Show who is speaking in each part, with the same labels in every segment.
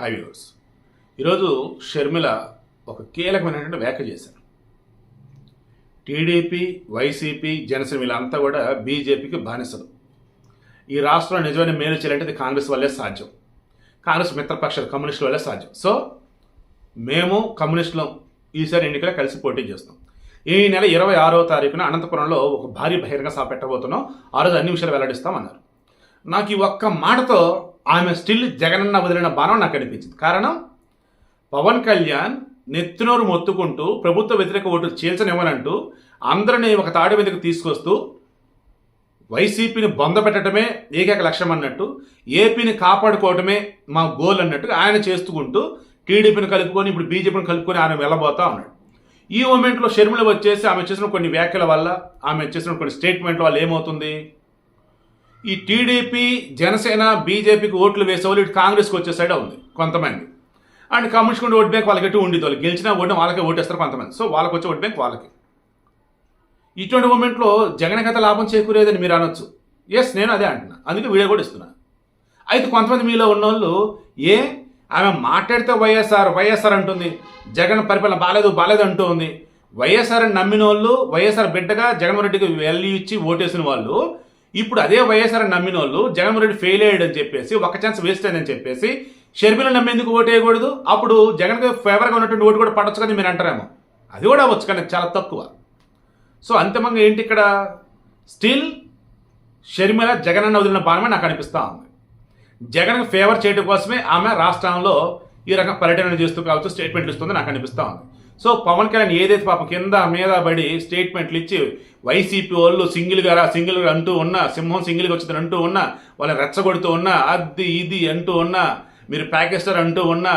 Speaker 1: High viewers. ఈరోజు షర్మిల ఒక కీలకమైనటువంటి వ్యాఖ్య చేశారు. టీడీపీ వైసీపీ జనసేన వీళ్ళంతా కూడా బీజేపీకి బానిసలు. ఈ రాష్ట్రంలో నిజమైన మేలు చేయాలంటే అది కాంగ్రెస్ వల్లే సాధ్యం. కాంగ్రెస్ మిత్రపక్షాలు కమ్యూనిస్టుల వల్లే సాధ్యం. సో మేము కమ్యూనిస్టులు ఈసారి ఎన్నికల కలిసి పోటీ చేస్తాం ఈ నెల ఇరవై ఆరవ తారీఖున అనంతపురంలో ఒక భారీ బహిరంగ సభ పెట్టబోతున్నాం. ఆ రోజు అన్ని విషయాలు వెల్లడిస్తామన్నారు. నాకు ఈ ఒక్క మాటతో ఆమె స్టిల్ జగనన్న వదిలిన బాణం నాకు అనిపించింది. కారణం పవన్ కళ్యాణ్ నెత్తినోరు మొత్తుకుంటూ ప్రభుత్వ వ్యతిరేక ఓటు చీల్చనివ్వనంటూ అందరినీ ఒక తాడి మీదకు తీసుకొస్తూ వైసీపీని బొందపెట్టడమే ఏకైక లక్ష్యం అన్నట్టు ఏపీని కాపాడుకోవడమే మా గోల్ అన్నట్టు ఆయన చేస్తుకుంటూ టీడీపీని కలుపుకొని ఇప్పుడు బీజేపీని కలుపుకొని ఆయన వెళ్ళబోతా ఉన్నాడు. ఈ మూమెంట్లో షర్మిల వచ్చేసి ఆమె చేసిన కొన్ని వ్యాఖ్యల వల్ల ఆమె చేసిన కొన్ని స్టేట్మెంట్ల వల్ల ఏమవుతుంది? ఈ టీడీపీ జనసేన బీజేపీకి ఓట్లు వేసేవాళ్ళు ఇటు కాంగ్రెస్కి వచ్చే సైడ్ ఉంది కొంతమంది. అండ్ కమ్యూనిస్ట్ ఓట్ బ్యాంక్ వాళ్ళకి ఎటు ఉండేది వాళ్ళు? గెలిచినా ఓటు వాళ్ళకే ఓటేస్తారు కొంతమంది. సో వాళ్ళకి వచ్చే ఓట్ బ్యాంక్ వాళ్ళకి. ఇటువంటి మూమెంట్లో జగన్ కథ లాభం చేకూరేదని మీరు అనొచ్చు. ఎస్ నేను అదే అంటున్నా. అందుకే వీడియో కూడా ఇస్తున్నా. అయితే కొంతమంది మీలో ఉన్నోళ్ళు ఏ ఆమె మాట్లాడితే వైఎస్ఆర్ వైఎస్ఆర్ అంటుంది జగన్ పరిపాలన బాలేదు బాలేదు అంటూ ఉంది వైఎస్ఆర్ అని నమ్మిన వాళ్ళు వైఎస్ఆర్ బిడ్డగా జగన్మోహన్ రెడ్డికి వెళ్ళి ఇచ్చి ఓటేసిన వాళ్ళు ఇప్పుడు అదే వైఎస్ఆర్ నమ్మిన వాళ్ళు జగన్మోహన్ రెడ్డి ఫెయిల్ అయ్యాడని చెప్పేసి ఒక ఛాన్స్ వేస్ట్ అయిందని చెప్పేసి షర్మిల నమ్మేందుకు ఓటు వేయకూడదు? అప్పుడు జగన్కి ఫేవర్గా ఉన్నటువంటి ఓటు కూడా పడవచ్చు కానీ మీరు అంటారేమో. అది కూడా అవ్వచ్చు కానీ చాలా తక్కువ. సో అంతిమంగా ఏంటి ఇక్కడ? స్టిల్ షర్మిల జగన్ అన్న వదిలిన బాణమే నాకు అనిపిస్తూ ఉంది. జగన్కి ఫేవర్ చేయడం కోసమే ఆమె రాష్ట్రంలో ఈ రకం పర్యటన చేస్తూ కావచ్చు స్టేట్మెంట్లు ఇస్తుంది నాకు అనిపిస్తూ ఉంది. సో పవన్ కళ్యాణ్ ఏదైతే పాపం కింద మీద పడి స్టేట్మెంట్లు ఇచ్చి వైసీపీ వాళ్ళు సింగిల్గా సింగిల్గా అంటూ ఉన్నా సింహం సింగిల్గా వచ్చిందని అంటూ ఉన్నా వాళ్ళని రెచ్చగొడుతూ ఉన్నా అది ఇది అంటూ ఉన్నా మీరు ప్యాకేస్టర్ అంటూ ఉన్నా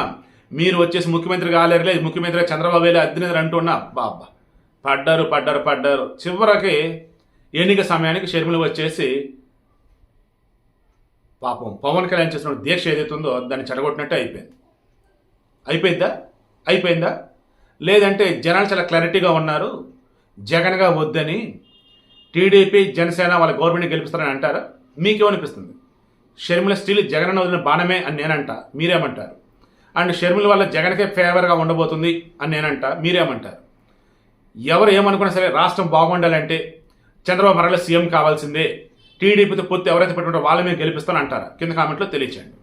Speaker 1: మీరు వచ్చేసి ముఖ్యమంత్రి కాలేరులే ముఖ్యమంత్రి చంద్రబాబు వేలే అధినేతలు అంటూ ఉన్నా బాబా. పడ్డారు పడ్డారు పడ్డారు. చివరికి ఎన్నిక సమయానికి షర్మిల వచ్చేసి పాపం పవన్ కళ్యాణ్ చేసిన దీక్ష ఏదైతే ఉందో దాన్ని చెడగొట్టినట్టే అయిపోయింది. అయిపోయిందా అయిపోయిందా? లేదంటే జనాలు చాలా క్లారిటీగా ఉన్నారు. జగన్గా వద్దని టీడీపీ జనసేన వాళ్ళ గవర్నమెంట్ని గెలిపిస్తారని అంటారా? మీకేమనిపిస్తుంది? షర్మిల స్టీల్ జగన్ వదిలిన బాణమే అని నేనంట. మీరేమంటారు? అండ్ షర్మిల వల్ల జగన్కే ఫేవర్గా ఉండబోతుంది అని నేనంట. మీరేమంటారు? ఎవరు ఏమనుకున్నా సరే రాష్ట్రం బాగుండాలంటే చంద్రబాబు మరల సీఎం కావాల్సిందే. టీడీపీతో పొత్తు ఎవరైతే పెట్టుకుంటారో వాళ్ళ మీద గెలిపిస్తానంటారా కింద కామెంట్లో తెలియచేయండి.